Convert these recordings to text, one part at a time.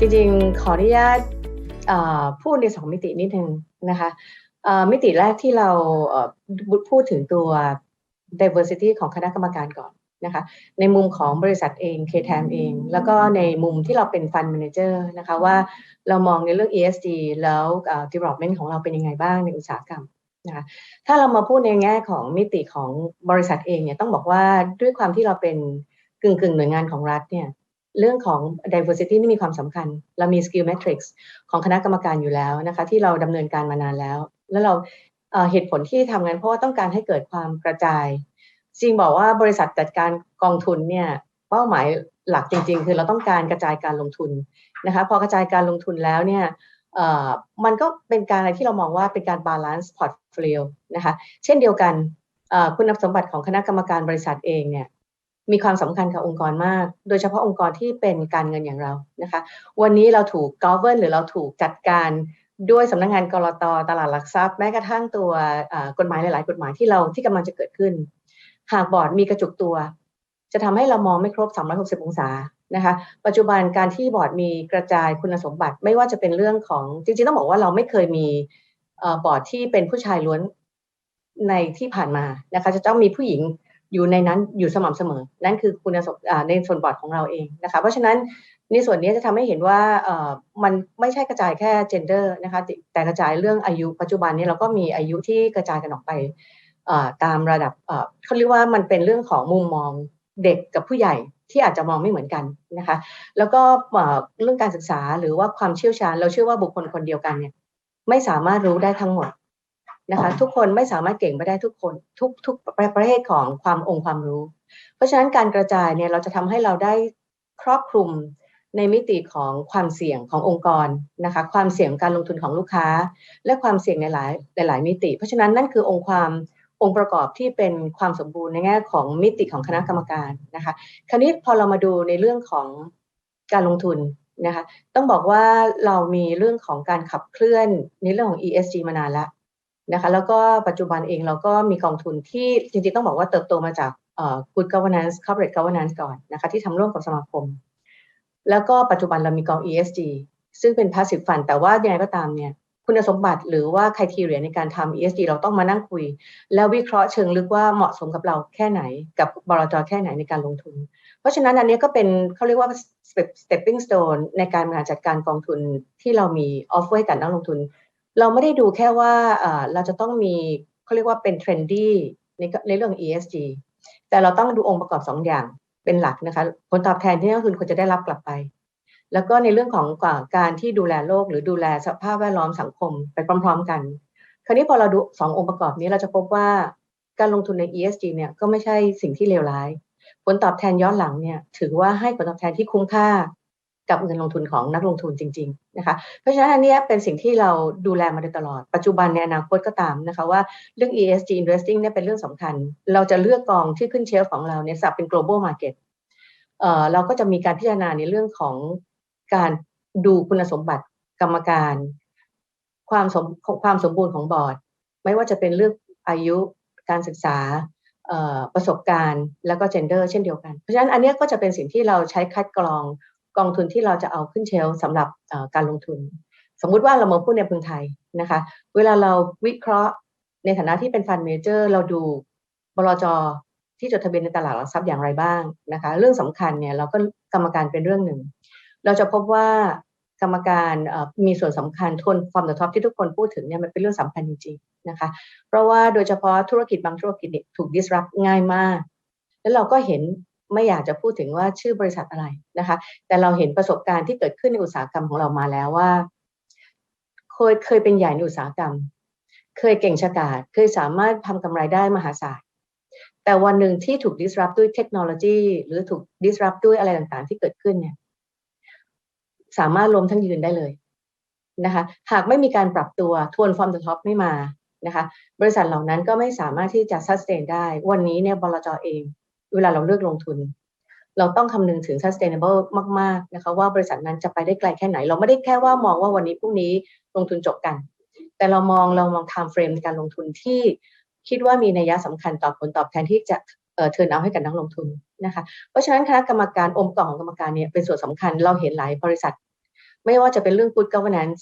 จริงๆ ขออนุญาตพูดในสองมิตินิดนึงนะคะมิติแรกที่เราพูดถึงตัว diversity ของคณะกรรมการก่อนนะคะในมุมของบริษัทเอง KTM เอง แล้วก็ในมุมที่เราเป็น Fund Manager นะคะว่าเรามองในเรื่อง ESG แล้ว development ของเราเป็นยังไงบ้างในอุตสาหกรรมนะคะถ้าเรามาพูดในแง่ของมิติของบริษัทเองเนี่ยต้องบอกว่าด้วยความที่เราเป็นกึ่งกึ่งหน่วยงานของรัฐเนี่ย เรื่องของ diversity นี่มีความสำคัญ เรามี skill matrix ของคณะกรรมการอยู่แล้วนะคะ ที่เราดำเนินการมานานแล้ว แล้วเราเหตุผลที่ทำงานเพราะว่าต้องการให้เกิดความกระจาย จริงบอกว่าบริษัทจัดการกองทุนเนี่ยเป้าหมายหลักจริง ๆ คือเราต้องการกระจายการลงทุนนะคะพอกระจายการลงทุนแล้วเนี่ยมันก็เป็นการอะไรที่เรามองว่าเป็นการบาลานซ์พอร์ตโฟลิโอนะคะเช่นเดียวกันคุณสมบัติของคณะกรรมการบริษัทเองเนี่ย มีความสำคัญกับองค์กรมาก โดยเฉพาะองค์กรที่เป็นการเงินอย่างเรานะคะ วันนี้เราถูก govern หรือเราถูกจัดการด้วยสำนักงงานกรตตลาดหลักทรัพย์แม้กระทั่งตัวกฎหมายหลาย ๆ กฎหมายที่เราที่กำลังจะเกิดขึ้น หากบอร์ดมีกระจุกตัว จะทำให้เรามองไม่ครบ 360 องศานะคะ ปัจจุบันการที่บอร์ดมีกระจายคุณสมบัติ ไม่ว่าจะเป็นเรื่องของจริง ๆ ต้องบอกว่าเราไม่เคยมีบอร์ดที่เป็นผู้ชายล้วนในที่ผ่านมานะคะ จะต้องมีผู้หญิง อยู่ในนั้นอยู่สม่ำเสมอ นั่นคือคุณสมบัติในส่วนบอร์ดของเราเองนะคะเพราะฉะนั้นในส่วนนี้จะทำให้เห็นว่ามันไม่ใช่กระจายแค่ gender นะคะแต่กระจายเรื่องอายุปัจจุบันนี้เราก็มีอายุที่กระจายกันออกไปตามระดับเขาเรียกว่ามันเป็นเรื่องของมุมมองเด็กกับผู้ใหญ่ที่อาจจะมองไม่เหมือนกันนะคะ แล้วก็เรื่องการศึกษาหรือว่าความเชี่ยวชาญ เราเชื่อว่าบุคคลคนเดียวกันเนี่ยไม่สามารถรู้ได้ทั้งหมด นะคะทุกคนไม่สามารถเก่งไปได้ทุกคนทุกทุกประเภทของความองค์ความรู้ เพราะฉะนั้นการกระจายเนี่ยเราจะทำให้เราได้ครอบคลุมในมิติของความเสี่ยงขององค์กรนะคะความเสี่ยงการลงทุนของลูกค้า และความเสี่ยงในหลายหลายมิติ เพราะฉะนั้นนั่นคือองค์ความองค์ประกอบที่เป็นความสมบูรณ์ในแง่ของมิติของคณะกรรมการนะคะคราวนี้พอเรามาดูในเรื่องของการลงทุนนะคะต้องบอกว่าเรามีเรื่องของการขับเคลื่อนในเรื่องของ ESG มานานแล้ว นะคะแล้วก็ปัจจุบันเองเราก็มีกองทุนที่จริงๆต้องบอกว่าเติบโตมาจาก good governance corporate governance ก่อนนะคะที่ทำร่วมกับสมาคม แล้วก็ปัจจุบันเรามีกอง ESG ซึ่งเป็น passive fund แต่ว่ายังไงก็ตามเนี่ยคุณสมบัติหรือว่าคุณทีเรียในการทำ ESG เราต้องมานั่งคุย แล้ววิเคราะห์เชิงลึกว่าเหมาะสมกับเราแค่ไหน กับบลจแค่ไหนในการลงทุน เพราะฉะนั้นอันนี้ก็เป็นเขาเรียกว่า stepping stone ในการบริหารจัดการกองทุนที่เรามี offer ให้กับนักลงทุน เราไม่ได้ดูแค่ว่าเราจะต้องมีเขาเรียกว่าเป็นเทรนดี้ในในเรื่อง ESG แต่เราต้องดูองค์ประกอบ2ออย่างเป็นหลักนะคะผลตอบแทนที่นักลงทุนควรจะได้รับกลับไป แล้วก็ในเรื่องของการที่ดูแลโลกหรือดูแลสภาพแวดล้อมสังคมไปพร้อม ๆ กัน คราวนี้พอเราดูสององค์ประกอบนี้เราจะพบว่าการลงทุนใน ESG เนี่ยก็ไม่ใช่สิ่งที่เลวร้าย ผลตอบแทนย้อนหลังเนี่ยถือว่าให้ผลตอบแทนที่คุ้มค่า กับเงินลงทุนของนักลงทุนจริง ๆนะคะ เพราะฉะนั้นอันนี้เป็นสิ่งที่เราดูแลมาโดยตลอด ปัจจุบันในอนาคตก็ตามนะคะว่าเรื่อง ESG investing เนี่ยเป็นเรื่องสำคัญ เราจะเลือกกองที่ขึ้นเชลฟ์ของเราเนี่ยสับเป็น global market เอ่อเราก็จะมีการพิจารณาในเรื่องของการดูคุณสมบัติกรรมการ ความสมความสมบูรณ์ของบอร์ด ไม่ว่าจะเป็นเรื่องอายุการศึกษาประสบการณ์แล้วก็ gender เช่นเดียวกัน เพราะฉะนั้นอันนี้ก็จะเป็นสิ่งที่เราใช้คัดกรอง กองทุนที่เราจะเอาขึ้นเชลสำหรับการลงทุน สมมุติว่าเรามาพูดในเมืองไทยนะคะ เวลาเราวิเคราะห์ในฐานะที่เป็นฟันเมเจอร์ เราดูบลจที่จดทะเบียนในตลาดหลักทรัพย์อย่างไรบ้างนะคะ เรื่องสำคัญเนี่ยเราก็กรรมการเป็นเรื่องหนึ่ง เราจะพบว่ากรรมการมีส่วนสำคัญทนความเดือดท็อปที่ทุกคนพูดถึงเนี่ยมันเป็นเรื่องสำคัญจริงๆนะคะ เพราะว่าโดยเฉพาะธุรกิจบางธุรกิจถูก disrupt ง่ายมาก แล้วเราก็เห็น ไม่อยากจะพูดถึงว่าชื่อบริษัทอะไรนะคะ แต่เราเห็นประสบการณ์ที่เกิดขึ้นในอุตสาหกรรมของเรามาแล้วว่า เคยเคยเป็นใหญ่ในอุตสาหกรรม เคยเก่งฉกาจเคยสามารถทำกำไรได้มหาศาลแต่วันหนึ่งที่ถูก disrupt ด้วยเทคโนโลยีหรือถูก disrupt ด้วยอะไรต่างๆ ที่เกิดขึ้นเนี่ย สามารถล้มทั้งยืนได้เลยนะคะ หากไม่มีการปรับตัวทวนฟอร์มท็อปไม่มานะคะ บริษัทเหล่านั้นก็ไม่สามารถที่จะ sustain ได้ วันนี้เนี่ยบลจอเอง เวลาเราเลือกลงทุน เราต้องคำนึงถึง sustainable มาก ๆ นะคะว่าบริษัทนั้นจะไปได้ไกลแค่ไหน เราไม่ได้แค่ว่ามองว่าวันนี้พรุ่งนี้ลงทุนจบกัน แต่เรามองเรามอง time frame ในการลงทุนที่คิดว่ามีนัยสำคัญต่อผลตอบแทนที่จะเอ่อเทินเอาให้กับนักลงทุนนะคะ เพราะฉะนั้นคณะกรรมการองค์กรของกรรมการเนี่ยเป็นส่วนสำคัญเราเห็นหลายบริษัท ไม่ว่าจะเป็นเรื่อง good governance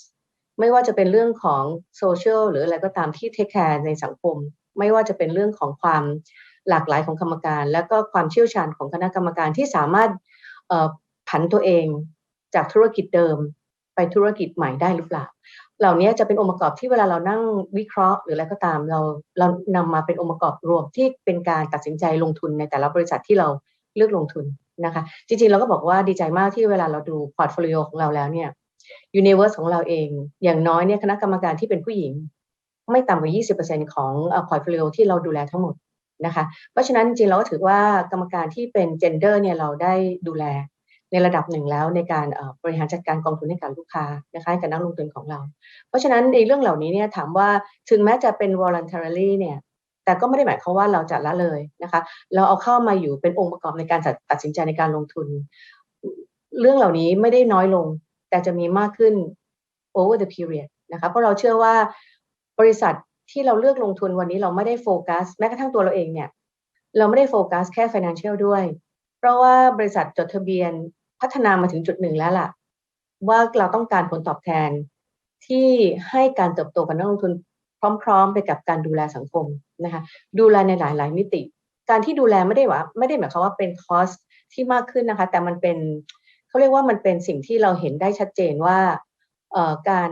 ไม่ว่าจะเป็นเรื่องของ social หรืออะไรก็ตามที่ take care ในสังคม ไม่ว่าจะเป็นเรื่องของความ หลากหลายของกรรมการ แล้วก็ความเชี่ยวชาญของคณะกรรมการที่สามารถผันตัวเองจากธุรกิจเดิมไปธุรกิจใหม่ได้หรือเปล่า เหล่านี้จะเป็นองค์ประกอบที่เวลาเรานั่งวิเคราะห์ หรืออะไรก็ตามเราเรานำมาเป็นองค์ประกอบรวมที่เป็นการตัดสินใจลงทุนในแต่ละบริษัทที่เราเลือกลงทุนนะคะ จริงๆเราก็บอกว่าดีใจมากที่เวลาเราดูพอร์ตโฟลิโอของเราแล้วเนี่ยยูนิเวอร์สของเราเอง อย่างน้อยเนี่ยคณะกรรมการที่เป็นผู้หญิง ไม่ต่ำกว่า 20%ของพอร์ตโฟลิโอที่เราดูแลทั้งหมด นะคะ เพราะฉะนั้นจริงเราก็ถือว่ากรรมการที่เป็นเจนเดอร์เนี่ยเราได้ดูแลในระดับหนึ่งแล้วในการบริหารจัดการกองทุนให้กับลูกค้านะคะให้กับนักลงทุนของเรา เพราะฉะนั้นในเรื่องเหล่านี้เนี่ยถามว่าถึงแม้จะเป็น voluntarily เนี่ยแต่ก็ไม่ได้หมายความว่าเราจะละเลยนะคะ เราเอาเข้ามาอยู่เป็นองค์ประกอบในการตัดสินใจในการลงทุน เรื่องเหล่านี้ไม่ได้น้อยลง แต่จะมีมากขึ้น over the period นะคะเพราะเราเชื่อว่าบริษัท ที่เราเลือกลงทุนวันนี้เราไม่ได้โฟกัสแม้กระทั่งตัวเราเองเนี่ยเราไม่ได้โฟกัสแค่ financial ด้วย เพราะว่าบริษัทจดทะเบียนพัฒนามาถึงจุดหนึ่งแล้วล่ะ ว่าเราต้องการผลตอบแทนที่ให้การเติบโตกับนักลงทุนพร้อม ๆ ไปกับการดูแลสังคมนะคะดูแลในหลาย ๆ มิติ การที่ดูแลไม่ได้ว่า ไม่ได้หมายความว่าเป็นคอสที่มากขึ้นนะคะ แต่มันเป็นเขาเรียกว่ามันเป็นสิ่งที่เราเห็นได้ชัดเจนว่าการ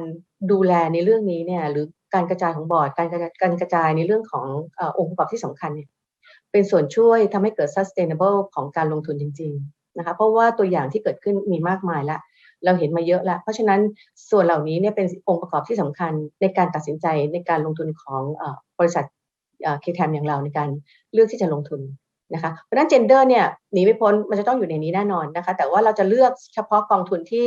ดูแลในเรื่องนี้เนี่ยหรือ การกระจายของบอร์ดการกระจายการกระจายในเรื่องขององค์ประกอบที่สำคัญเนี่ยเป็นส่วนช่วยทำให้เกิด sustainable ของการลงทุนจริง ๆนะคะ เพราะว่าตัวอย่างที่เกิดขึ้นมีมากมายละเราเห็นมาเยอะแล้ว เพราะฉะนั้นส่วนเหล่านี้เนี่ยเป็นองค์ประกอบที่สำคัญในการตัดสินใจในการลงทุนของอบริษัทเคแทมอย่างเราในการเลือกที่จะลงทุนนะคะ เพราะฉะนั้นเจนเดอร์เนี่ยหนีไม่พ้นมันจะต้องอยู่ในนี้แน่นอนนะคะ แต่ว่าเราจะเลือกเฉพาะกองทุนที่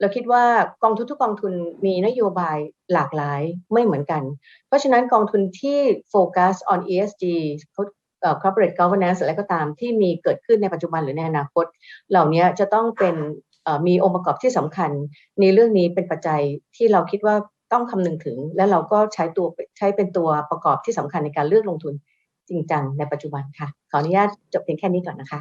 เราคิดว่ากองทุนทุกกองทุนมีนโยบายหลากหลายไม่เหมือนกัน เพราะฉะนั้นกองทุนที่โฟกัส on ESG corporate governance อะไรก็ตามที่มีเกิดขึ้นในปัจจุบันหรือในอนาคต เหล่านี้จะต้องเป็นมีองค์ประกอบที่สำคัญ ในเรื่องนี้เป็นปัจจัยที่เราคิดว่าต้องคำนึงถึง และเราก็ใช้ตัวใช้เป็นตัวประกอบที่สำคัญในการเลือกลงทุนจริงจังในปัจจุบันค่ะ ขออนุญาตจบเพียงแค่นี้ก่อนนะคะ